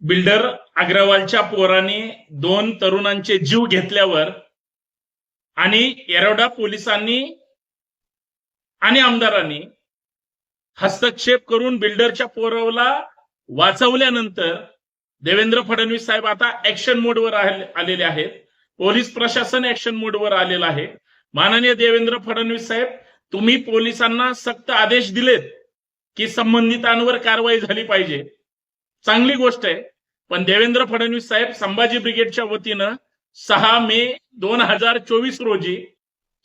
Builder अग्रवालच्या पोराने दोन तरुणांचे जीव घेतल्यावर आणि एरोडा पोलिसांनी आणि आमदारांनी हस्तक्षेप करून बिल्डरच्या पोराला वाचवल्यानंतर देवेंद्र फडणवीस साहेब आता ऍक्शन मोडवर आलेले आहेत. पोलीस प्रशासन ऍक्शन मोडवर आलेलं आहे. माननीय देवेंद्र फडणवीस साहेब तुम्ही पोलिसांना सक्त आदेश दिलेत की संबंधितांवर कारवाई झाली पाहिजे. चांगली गोष्ट आहे. पण देवेंद्र फडणवीस साहेब संभाजी ब्रिगेडच्या वतीनं सहा मे दोन हजार चोवीस रोजी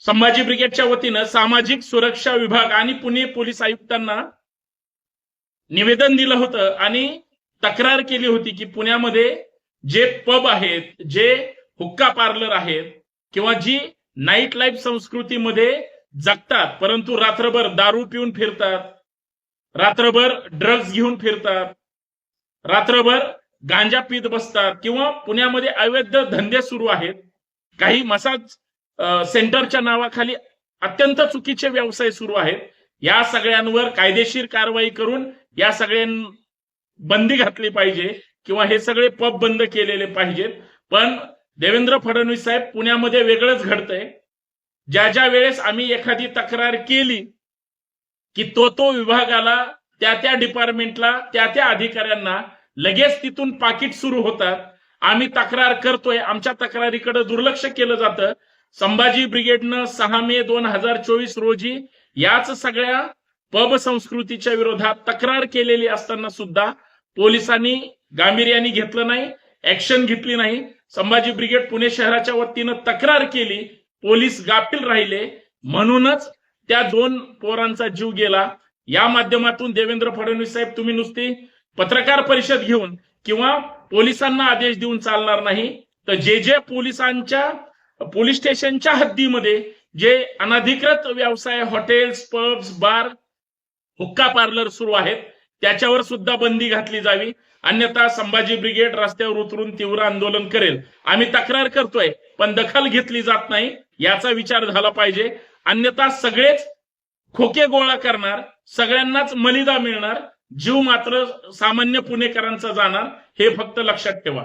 संभाजी ब्रिगेडच्या वतीनं सामाजिक सुरक्षा विभाग आणि पुणे पोलीस आयुक्तांना निवेदन दिलं होतं आणि तक्रार केली होती की पुण्यामध्ये जे पब आहेत जे हुक्का पार्लर आहेत किंवा जी नाईट लाईफ संस्कृतीमध्ये जगतात परंतु रात्रभर दारू पिऊन फिरतात रात्रभर ड्रग्ज घेऊन फिरतात रात्रभर गांजा पीत बसतात किंवा पुण्यामध्ये अवैध धंदे सुरू आहेत. काही मसाज सेंटरच्या नावाखाली अत्यंत चुकीचे व्यवसाय सुरू आहेत. या सगळ्यांवर कायदेशीर कारवाई करून या सगळ्यां बंदी घातली पाहिजे किंवा हे सगळे पब बंद केलेले पाहिजेत. पण देवेंद्र फडणवीस साहेब पुण्यामध्ये वेगळंच घडतंय. ज्या ज्या वेळेस आम्ही एखादी तक्रार केली की तो तो विभागाला त्या त्या डिपार्टमेंटला त्या त्या अधिकाऱ्यांना लगेच तिथून पाकिट सुरू होतात आम्ही तक्रार करतोय. आमच्या तक्रारीकडे दुर्लक्ष केलं जातं. संभाजी ब्रिगेडनं सहा मे दोन हजार चोवीस रोजी याच सगळ्या पब संस्कृतीच्या विरोधात तक्रार केलेली असताना सुद्धा पोलिसांनी गांभीर्याने घेतलं नाही ऍक्शन घेतली नाही. संभाजी ब्रिगेड पुणे शहराच्या वतीनं तक्रार केली. पोलीस गाफील राहिले. म्हणूनच त्या दोन पोरांचा जीव गेला. या माध्यमातून देवेंद्र फडणवीस साहेब तुम्ही नुसती पत्रकार परिषद घेऊन किंवा पोलिसांना आदेश देऊन चालणार नाही तर जे जे पोलिसांच्या पोलीस स्टेशनच्या हद्दीमध्ये जे अनधिकृत व्यवसाय हॉटेल्स पब्स बार हुक्का पार्लर सुरू आहेत त्याच्यावर सुद्धा बंदी घातली जावी. अन्यथा संभाजी ब्रिगेड रस्त्यावर उतरून तीव्र आंदोलन करेल. आम्ही तक्रार करतोय पण दखल घेतली जात नाही याचा विचार झाला पाहिजे. अन्यथा सगळेच खोके गोळा करणार सगळ्यांनाच मलिदा मिळणार जीव मात्र सामान्य पुणेकरांचा जाणार हे फक्त लक्षात ठेवा.